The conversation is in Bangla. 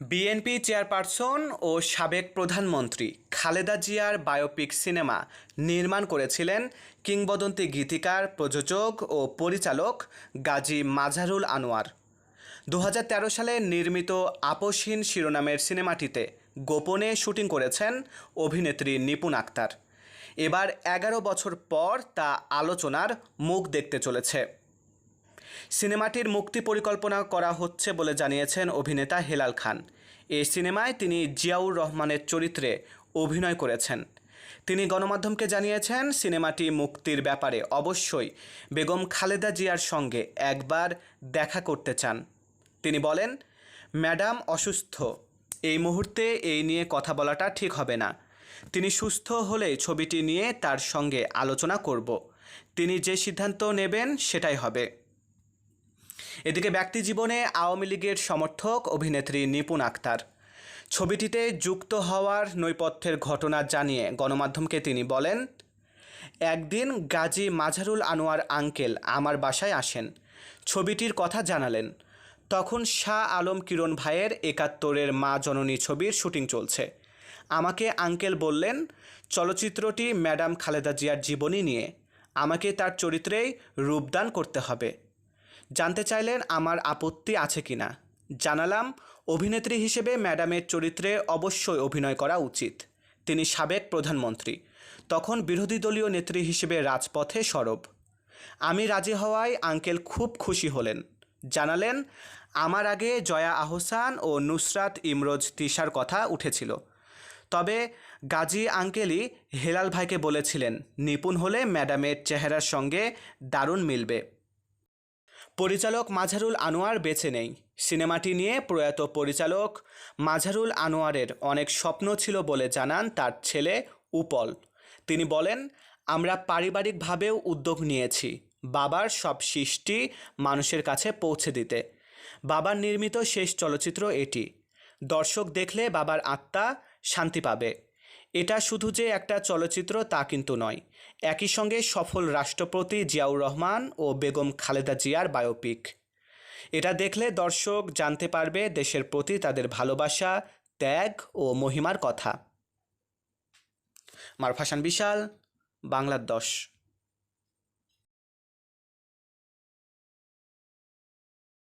বিএনপি চেয়ারপারসন ও সাবেক প্রধানমন্ত্রী খালেদা জিয়ার বায়োপিক সিনেমা নির্মাণ করেছিলেন কিংবদন্তি গীতিকার, প্রযোজক ও পরিচালক গাজী মাঝারুল আনোয়ার। দু হাজার তেরো সালে নির্মিত আপসহীন শিরোনামের সিনেমাটিতে গোপনে শুটিং করেছেন অভিনেত্রী নিপুণ আক্তার। এবার এগারো বছর পর তা আলোচনার মুখ দেখতে চলেছে। সিনেমাটির মুক্তি পরিকল্পনা করা হচ্ছে বলে জানিয়েছেন অভিনেতা হেলাল খান। এই সিনেমায় তিনি জিয়াউর রহমানের চরিত্রে অভিনয় করেছেন। তিনি গণমাধ্যমকে জানিয়েছেন, সিনেমাটি মুক্তির ব্যাপারে অবশ্যই বেগম খালেদা জিয়ার সঙ্গে একবার দেখা করতে চান। তিনি বলেন, ম্যাডাম অসুস্থ। এই মুহূর্তে এই নিয়ে কথা বলাটা ঠিক হবে না। তিনি সুস্থ হলে ছবিটি নিয়ে তার সঙ্গে আলোচনা করব। তিনি যে সিদ্ধান্ত নেবেন সেটাই হবে। এদিকে ব্যক্তি জীবনে আওয়ামী লীগের সমর্থক অভিনেত্রী নিপুণ আক্তার। ছবিটিতে যুক্ত হওয়ার নৈপথ্যের ঘটনা জানিয়ে গণমাধ্যমকে তিনি বলেন, একদিন গাজী মাঝারুল আনোয়ার আঙ্কেল আমার বাসায় আসেন। ছবিটির কথা জানালেন। তখন শাহ আলম কিরণ ভাইয়ের একাত্তরের মা জননী ছবির শুটিং চলছে। আমাকে আঙ্কেল বললেন, চলচ্চিত্রটি ম্যাডাম খালেদা জিয়ার জীবনী নিয়ে। আমাকে তার চরিত্রেই রূপদান করতে হবে। জানতে চাইলেন আমার আপত্তি আছে কিনা জানালাম, অভিনেত্রী হিসেবে ম্যাডামের চরিত্রে অবশ্যই অভিনয় করা উচিত। তিনি সাবেক প্রধানমন্ত্রী। তখন বিরোধী দলীয় নেত্রী হিসেবে রাজপথে সরব। আমি রাজি হওয়ায় আঙ্কেল খুব খুশি হলেন। জানালেন, আমার আগে জয়া আহসান ও নুসরাত ইমরোজ তিশার কথা উঠেছিল। তবে গাজী আঙ্কেলই হেলাল ভাইকে বলেছিলেন, নিপুণ হলে ম্যাডামের চেহারার সঙ্গে দারুণ মিলবে। পরিচালক মাঝারুল আনোয়ার বেছে নেই। সিনেমাটি নিয়ে প্রয়াত পরিচালক মাঝারুল আনোয়ারের অনেক স্বপ্ন ছিল বলে জানান তার ছেলে উপল। তিনি বলেন, আমরা পারিবারিকভাবেও উদ্যোগ নিয়েছি, বাবার সব সৃষ্টি মানুষের কাছে পৌঁছে দিতে। বাবার নির্মিত শেষ চলচ্চিত্র এটি। দর্শক দেখলে বাবার আত্মা শান্তি পাবে। এটা শুধু যে একটা চলচ্চিত্র তা কিন্তু নয়। একই সঙ্গে সফল রাষ্ট্রপতি জিয়াউর রহমান ও বেগম খালেদা জিয়ার বায়োপিক। এটা দেখলে দর্শক জানতে পারবে দেশের প্রতি তাদের ভালোবাসা, ত্যাগ ও মহিমার কথা। মারফাসান বিশাল বাংলার দশ